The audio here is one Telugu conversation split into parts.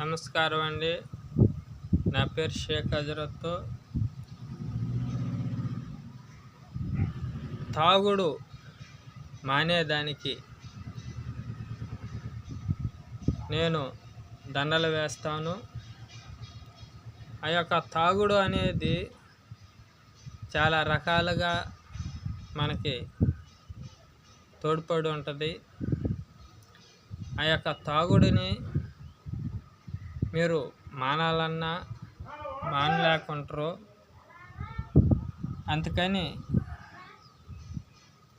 నమస్కారం అండి. నా పేరు షేక్ హజరత్ తాగుడు మానేదానికి నేను దండలు వేస్తాను. ఆ యొక్క తాగుడు అనేది చాలా రకాలుగా మనకి తోడ్పడి ఉంటుంది. ఆ యొక్క తాగుడిని మీరు మానాలన్నా మానలేకుంటారు. అందుకని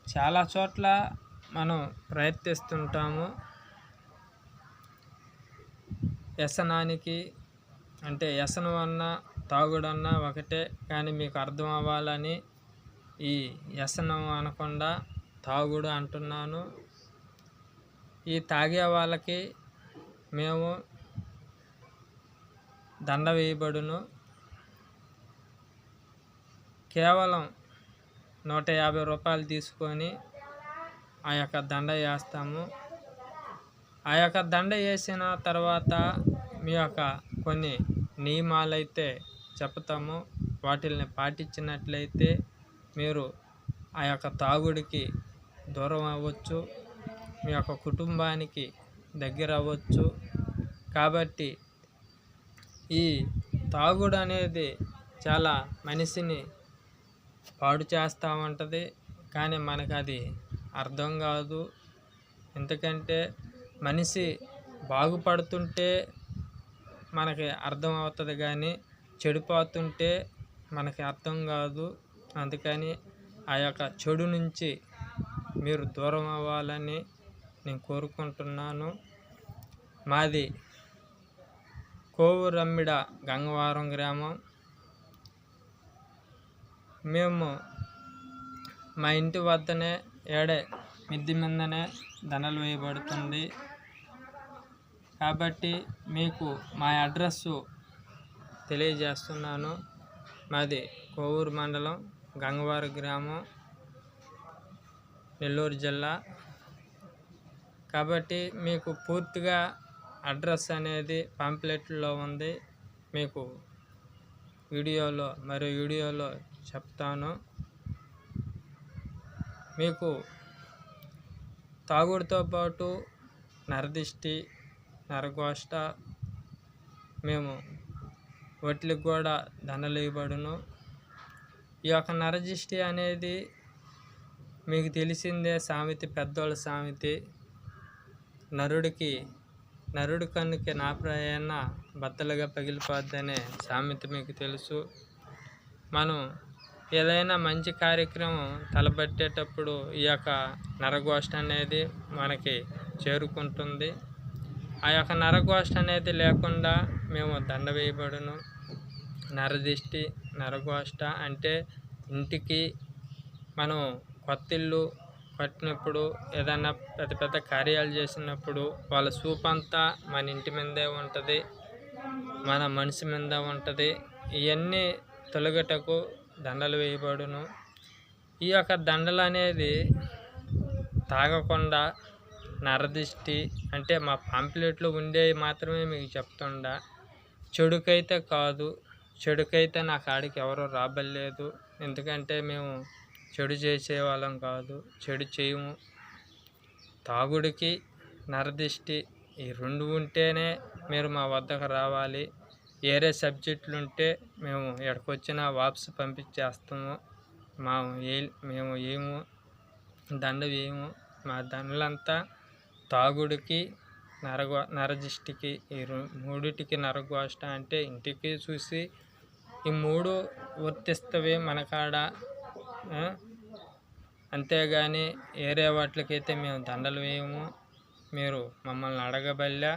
చాలా చోట్ల మనం ప్రయత్నిస్తుంటాము. వ్యసనానికి అంటే వ్యసనం అన్నా తాగుడన్నా ఒకటే కానీ మీకు అర్థం అవ్వాలని ఈ వ్యసనం అనకుండా తాగుడు అంటున్నాను. ఈ తాగే వాళ్ళకి మేము దండ వేయబడును కేవలం నూట యాభై రూపాయలు తీసుకొని ఆ యొక్క దండ వేస్తాము. ఆ యొక్క దండ వేసిన తర్వాత మీ యొక్క కొన్ని నియమాలు అయితే చెప్తాము. వాటిల్ని పాటించినట్లయితే మీరు ఆ యొక్క తాగుడికి దూరం అవ్వచ్చు. మీ యొక్క కుటుంబానికి దగ్గర అవ్వచ్చు కాబట్టి ఈ తాగుడు అనేది చాలా మనిషిని పాడు చేస్తూ ఉంటుంది కానీ మనకు అది అర్థం కాదు. ఎందుకంటే మనిషి బాగుపడుతుంటే మనకి అర్థం అవుతుంది కానీ చెడిపోతుంటే మనకి అర్థం కాదు. అందుకని ఆ యొక్క చెడు నుంచి మీరు దూరం అవ్వాలని నేను కోరుకుంటున్నాను. మాది కోవురమ్మిడ గంగవరం గ్రామం. మేము మా ఇంటి వద్దనే ఏడే మిద్ది మీదనే దండలు వేయబడుతుంది. కాబట్టి మీకు మా అడ్రస్సు తెలియజేస్తున్నాను. మాది కోవూరు మండలం గంగవారు గ్రామం నెల్లూరు జిల్లా. కాబట్టి మీకు పూర్తిగా అడ్రస్ అనేది పాంప్లెట్లో ఉంది. మీకు వీడియోలో మరో వీడియోలో చెప్తాను. మీకు తాగుడుతో పాటు నరదిష్టి నరగోష్ట మేము వట్లికి కూడా దండలేయబడును ఈ యొక్క నరదిష్టి అనేది మీకు తెలిసిందే సామెత పెద్దోళ్ళ సామెతి. నరుడికి నరుడు కన్నుకి నా ప్రయాణ బద్దలుగా పగిలిపోద్దనే సామెత మీకు తెలుసు. మనం ఏదైనా మంచి కార్యక్రమం తలపెట్టేటప్పుడు ఈ యొక్క నరగోష్ఠ అనేది మనకి చేరుకుంటుంది. ఆ యొక్క నరగోష్ఠ అనేది లేకుండా మేము దండ వేయబడును. నరదిష్టి నరగోష్ఠ అంటే ఇంటికి మనం కొత్త పట్టినప్పుడు ఏదైనా పెద్ద పెద్ద కార్యాలు చేసినప్పుడు వాళ్ళ చూపు అంతా మన ఇంటి మీదే ఉంటుంది మన మనిషి మీద ఉంటుంది. ఇవన్నీ తొలగటకు దండలు వేయబడును. ఈ యొక్క దండలు అనేది తాగకుండా నరదిష్టి అంటే మా పాంప్లెట్లో ఉండేవి మాత్రమే మీకు చెప్తుండా. చెడుకైతే కాదు చెడుకైతే నా కాడికి ఎవరు రాబలేదు ఎందుకంటే మేము చెడు చేసే వాళ్ళం కాదు. చెడు చేయము. తాగుడికి నరదిష్టి. ఈ రెండు ఉంటేనే మీరు మా వద్దకు రావాలి. వేరే సబ్జెక్టులు ఉంటే మేము ఎక్కడికొచ్చినా వాపసు పంపించేస్తాము. మా ఏ మేము ఏము దండ వేయము. మా దండలంతా తాగుడికి నరగో నరదిష్టికి ఈ మూడిటికి నరగోష్ట అంటే ఇంటికి చూసి ఈ మూడు వర్తిస్తవి మన కాడ అంతేగాని వేరే వాటికైతే మేము దండలు వేయము. మీరు మమ్మల్ని అడగబల్లా.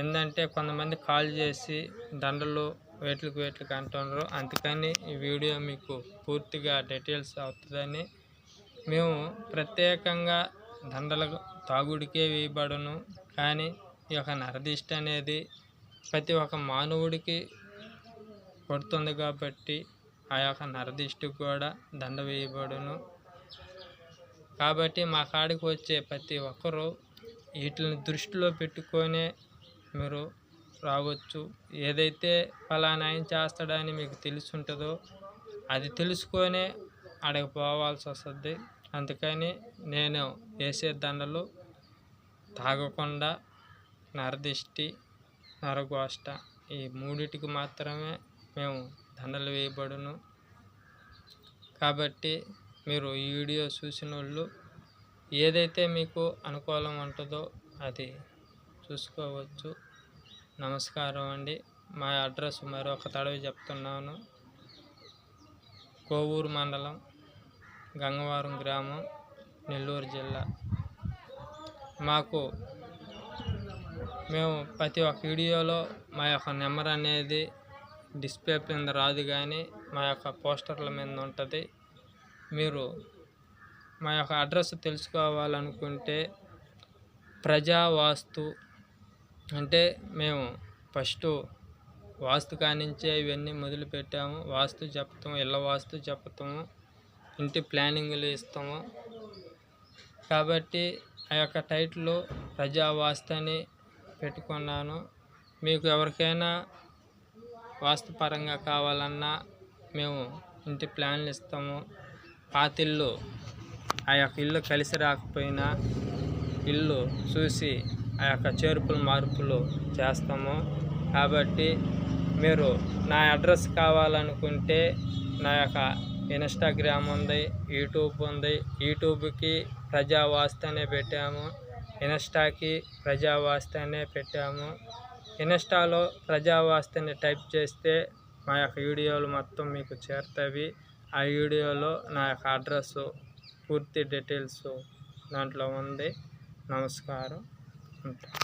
ఏంటంటే కొంతమంది కాల్ చేసి దండలు వేట్లకు వేట్లకు అంటున్నారు అందుకని ఈ వీడియో మీకు పూర్తిగా డీటెయిల్స్ అవుతుందని మేము ప్రత్యేకంగా దండలకు తాగుడికే వేయబడను. కానీ ఈ యొక్క నరదిష్ట అనేది ప్రతి ఒక్క మానవుడికి కొడుతుంది కాబట్టి ఆ యొక్క నరదిష్టికి కూడా దండ వేయబడును. కాబట్టి మా కాడికి వచ్చే ప్రతి ఒక్కరూ వీటిని దృష్టిలో పెట్టుకొనే మీరు రావచ్చు. ఏదైతే ఫలానా ఆయన చేస్తాడని మీకు తెలిసి ఉంటుందో అది తెలుసుకొనే ఆడకి పోవాల్సి వస్తుంది. అందుకని నేను వేసే దండలు తాగకుండా నరదిష్టి నరగోష్ట ఈ మూడిటికి మాత్రమే మేము దండలు వేయబడును. కాబట్టి మీరు ఈ వీడియో చూసిన వాళ్ళు ఏదైతే మీకు అనుకూలం ఉంటుందో అది చూసుకోవచ్చు. నమస్కారం అండి. మా అడ్రస్ మరొక తడవి చెప్తున్నాను. కోవూరు మండలం గంగవరం గ్రామం నెల్లూరు జిల్లా. మాకు మేము ప్రతి ఒక్క వీడియోలో మా యొక్క నెంబర్ అనేది డిస్ప్లే మీద రాదు కానీ మా యొక్క పోస్టర్ల మీద ఉంటుంది. మీరు మా యొక్క అడ్రస్ తెలుసుకోవాలనుకుంటే ప్రజా వాస్తు అంటే మేము ఫస్ట్ వాస్తు కానించే ఇవన్నీ మొదలుపెట్టాము వాస్తు చెప్తాము ఇళ్ళ వాస్తు చెప్తాము ఇంటి ప్లానింగ్లు ఇస్తాము. కాబట్టి ఆ యొక్క టైటిల్ ప్రజావాస్తు అని పెట్టుకున్నాను. మీకు ఎవరికైనా వాస్తుపరంగా కావాలన్నా మేము ఇంటి ప్లాన్లు ఇస్తాము. పాతిల్లు ఆ యొక్క ఇల్లు కలిసి రాకపోయినా ఇల్లు చూసి ఆ యొక్క చేర్పులు మార్పులు చేస్తాము. కాబట్టి మీరు నా అడ్రస్ కావాలనుకుంటే నా యొక్క ఇన్స్టాగ్రామ్ ఉంది యూట్యూబ్ ఉంది. యూట్యూబ్కి ప్రజావాస్తు అనే పెట్టాము. ఇన్స్టాకి ప్రజావాస్తు అనే పెట్టాము. ఇన్స్టాలో ప్రజావాస్తని టైప్ చేస్తే మా యొక్క వీడియోలు మొత్తం మీకు చేరుతాయి. ఆ వీడియోలో నా యొక్క అడ్రస్ పూర్తి డీటెయిల్స్ దాంట్లో ఉంది. నమస్కారం. ఉంటాను